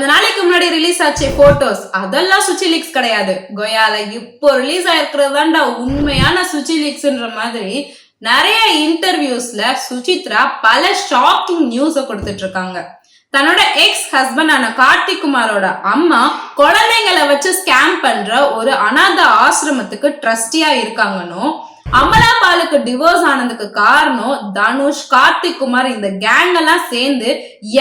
கொஞ்ச நாளைக்கு முன்னாடி ரிலீஸ் ஆச்சு போட்டோஸ் அதெல்லாம் சுச்சி லீக்ஸ் கிடையாது. கொயால இப்போ ரிலீஸ் ஆயிருக்கிறது தான்டா உண்மையான சுச்சி லீக்ஸ்ன்ற மாதிரி நிறைய இன்டர்வியூஸ்ல சுசித்ரா பல ஷாக்கிங் நியூஸ கொடுத்துட்டு இருக்காங்க தன்னோட எக்ஸ் ஹஸ்பண்டான கார்த்திக் குமாரோட அம்மா குழந்தைங்களை வச்சு ஸ்கேம் பண்ற ஒரு அனாத ஆசிரமத்துக்கு ட்ரஸ்டியா இருக்காங்கன்னும் அமலா பாலுக்கு டிவோர்ஸ் ஆனதுக்கு காரணம் தனுஷ் கார்த்திக் குமார் இந்த கேங் எல்லாம் சேர்ந்து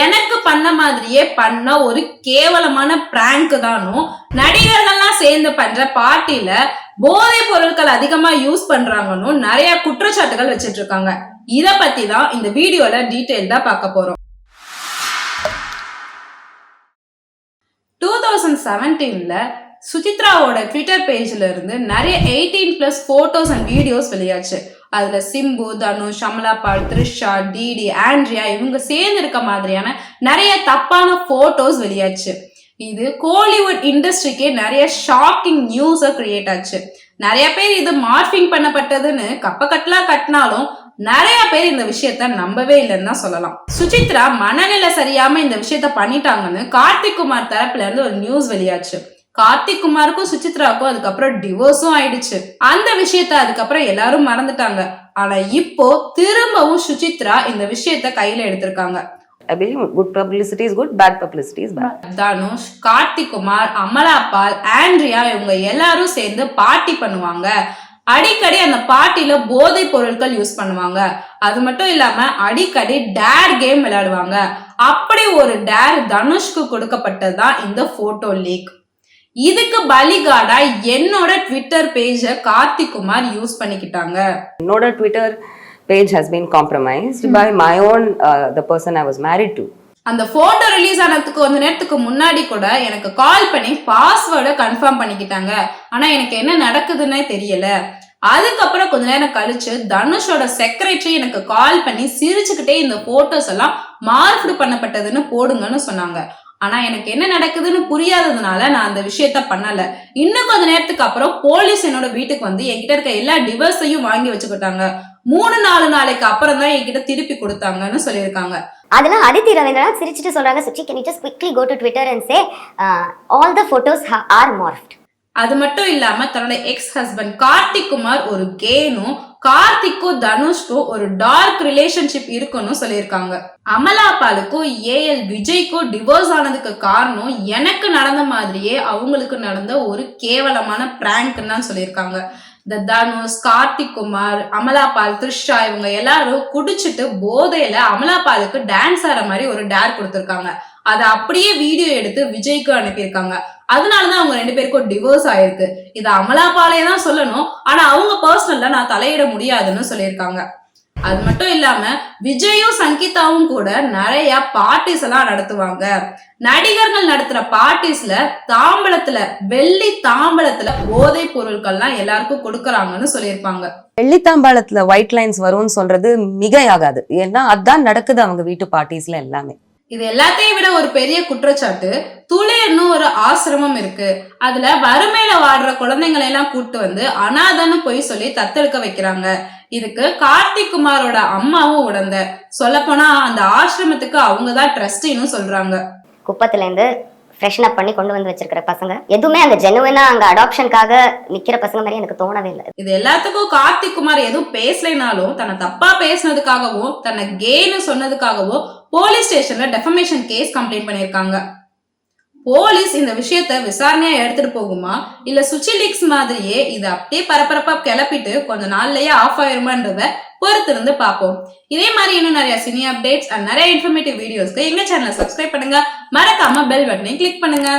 எனக்கு பண்ண மாதிரியே பண்ண ஒரு கேவலமான பிராங்க் தானும் நடிகர்கள்லாம் சேர்ந்து பண்ற பார்ட்டில போதைப் பொருட்கள் அதிகமா யூஸ் பண்றாங்கன்னு நிறைய குற்றச்சாட்டுகள் வச்சிட்டு இருக்காங்க இத பத்தி தான் இந்த வீடியோல டீட்டெயில்டா பார்க்க போறோம். டூ தௌசண்ட் செவன்டீன்ல சுசித்ராவோட ட்விட்டர் பேஜ்ல இருந்து நிறைய eighteen plus photos and videos வெளியாச்சு. அதுல சிம்பு தனுஷ் அமலா பால் த்ரிஷா டிடி ஆண்ட்ரியா இவங்க சேர்ந்து இருக்க மாதிரியான நிறைய தப்பான போட்டோஸ் வெளியாச்சு. இது கோலிவுட் இண்டஸ்ட்ரிக்கே நிறைய ஷாக்கிங் நியூஸை கிரியேட் ஆச்சு. நிறைய பேர் இது மார்பிங் பண்ணப்பட்டதுன்னு கப்பக்கட்டலா கட்டினாலும் நிறைய பேர் இந்த விஷயத்த நம்பவே இல்லைன்னு தான் சொல்லலாம். சுசித்ரா மனநிலை சரியாம இந்த விஷயத்த பண்ணிட்டாங்கன்னு கார்த்திக் குமார் தரப்புல இருந்து ஒரு நியூஸ் வெளியாச்சு. கார்த்திக் குமாருக்கும் சுசித்ராவுக்கும் அதுக்கப்புறம் டிவோர்ஸும் ஆயிடுச்சு. அந்த விஷயத்த அதுக்கப்புறம் எல்லாரும் மறந்துட்டாங்க. ஆனா இப்போ திரும்பவும் சுசித்ரா இந்த விஷயத்த கையில எடுத்திருக்காங்க. Publicity is good, bad publicity is bad. Dhanush Karthik Kumar Amala Paul Andrea இவங்க எல்லாரும் சேர்ந்து பார்ட்டி பண்ணுவாங்க. அடிக்கடி அந்த பார்ட்டில போதைப் பொருட்கள் யூஸ் பண்ணுவாங்க. அது மட்டும் இல்லாம அடிக்கடி டேர் கேம் விளையாடுவாங்க. அப்படி ஒரு டேர் தனுஷ்க்கு கொடுக்கப்பட்டதுதான் இந்த போட்டோ லீக் இதுக்கு பலிகாடா என்னோட ட்விட்டர் பேஜ கார்த்திக் குமார் யூஸ் பண்ணிக்கிட்டாங்க. என்னோட Twitter has been compromised by my own, uh, the person I was married to. அந்த போட்டோ ரிலீஸ் ஆனதுக்கு கொஞ்ச நேரத்துக்கு முன்னாடி கூட எனக்கு கால் பண்ணி பாஸ்வேர்டை கன்ஃபார்ம் பண்ணிக்கிட்டாங்க. ஆனா எனக்கு என்ன நடக்குதுன்னே தெரியல. அதுக்கப்புறம் கொஞ்ச நேரம் கழிச்சு தனுஷோட செக்ரட்டரி எனக்கு கால் பண்ணி சிரிச்சுக்கிட்டே இந்த போட்டோஸ் எல்லாம் மார்க்டு பண்ணப்பட்டதுன்னு போடுங்கன்னு சொன்னாங்க. ஆனா எனக்கு என்ன நடக்குதுன்னு புரியாததுனால நான் அந்த விஷயத்த பண்ணல. இன்னும் கொஞ்ச நேரத்துக்கு அப்புறம் போலீஸ் என்னோட வீட்டுக்கு வந்து என்கிட்ட இருக்க எல்லா டிவர்ஸையும் வாங்கி வச்சுக்கிட்டாங்க. மூணு நாலு நாளைக்கு அப்புறம் தான் என்கிட்ட திருப்பி கொடுத்தாங்கன்னு சொல்லியிருக்காங்க. அதெல்லாம் அதித்தி ரவீந்திரநாத் சிரிச்சிட்டு சொல்றாங்க Suchi. Can you just quickly go to Twitter and say all the photos are morphed அது மட்டும் இல்லாம தன்னோட எக்ஸ் ஹஸ்பண்ட் கார்த்திக் குமார் ஒரு கேனும் கார்த்திக்கும் தனுஷ்க்கும் ஒரு டார்க் ரிலேஷன்ஷிப் இருக்குன்னு சொல்லியிருக்காங்க. அமலா பாலுக்கும் ஏஎல் விஜய்க்கும் டிவோர்ஸ் ஆனதுக்கு காரணம் எனக்கு நடந்த மாதிரியே அவங்களுக்கு நடந்த ஒரு கேவலமான பிராங்க்னு தான் சொல்லியிருக்காங்க. இந்த தனுஷ் கார்த்திக் குமார் அமலா பால் த்ரிஷா இவங்க எல்லாரும் குடிச்சிட்டு போதையில அமலா பாலுக்கு டான்ஸ் ஆடுற மாதிரி ஒரு டேர் கொடுத்துருக்காங்க. அதை அப்படியே வீடியோ எடுத்து விஜய்க்கு அனுப்பியிருக்காங்க. அதனாலதான் அவங்க ரெண்டு பேருக்கும் டிவோர்ஸ் ஆயிருக்கு. இது அமலா தான் சொல்லணும். ஆனா அவங்க பர்சனல்ல நான் தலையிட முடியாதுன்னு சொல்லியிருக்காங்க. அது மட்டும் இல்லாம விஜயும் சங்கீதாவும் கூட நிறைய பார்ட்டிஸ் எல்லாம் நடத்துவாங்க. நடிகர்கள் நடத்துற பார்ட்டிஸ்ல தாம்பளத்துல வெள்ளி தாம்பளத்துல பொருட்கள் பொருட்கள்லாம் எல்லாருக்கும் கொடுக்கறாங்கன்னு சொல்லியிருப்பாங்க. வெள்ளித்தாம்பாளத்துல ஒயிட் லைன்ஸ் வரும்னு சொல்றது மிகையாகாது. ஏன்னா அதான் நடக்குது அவங்க வீட்டு பார்ட்டிஸ்ல எல்லாமே. இது எல்லாத்தையும் விட ஒரு பெரிய குற்றச்சாட்டு. துளிர்னு ஒரு ஆசிரமம் இருக்கு. அதுல வறுமையில வாடுற குழந்தைங்களை எல்லாம் கூட்டு வந்து அனாதன்னு போய் சொல்லி தத்தெடுக்க வைக்கிறாங்க. இதுக்கு கார்த்திக் குமாரோட அம்மாவும் உடந்த. சொல்லப்போனா அந்த ஆசிரமத்துக்கு அவங்க தான் ட்ரஸ்டின்னு சொல்றாங்க. குப்பத்துலேருந்து ஃப்ரெஷன் அப் பண்ணி கொண்டு வந்து வச்சிருக்கிற பசங்க. எதுவுமே அந்த ஜெனுவனா அங்கே அடாப்ஷனுக்காக நிற்கிற பசங்க மாதிரி எனக்கு தோணவே இல்லை. இது எல்லாத்துக்கும் கார்த்திக் குமார் எதுவும் பேசலைனாலும் தன்னை தப்பா பேசினதுக்காகவும் தன்னை கேன்னு சொன்னதுக்காகவும் போலீஸ் ஸ்டேஷன்ல டெஃபமேஷன் கேஸ் கம்ப்ளைண்ட் பண்ணியிருக்காங்க. போலீஸ் இந்த விஷயத்த விசாரணையா எடுத்துட்டு போகுமா? இல்ல சுச்சி லீக்ஸ் மாதிரியே இது அப்படியே பரபரப்பா கிளப்பிட்டு கொஞ்ச நாள்லயே ஆஃப் ஆயிருமான்றத பொறுத்திருந்து பார்ப்போம். இதே மாதிரி இன்னும் நிறைய சினி அப்டேட்ஸ் அண்ட் நிறைய இன்ஃபர்மேட்டிவ் வீடியோஸ்க்கு எங்க சேனலை சப்ஸ்கிரைப் பண்ணுங்க. மறக்காம பெல் பட்டனை கிளிக் பண்ணுங்க.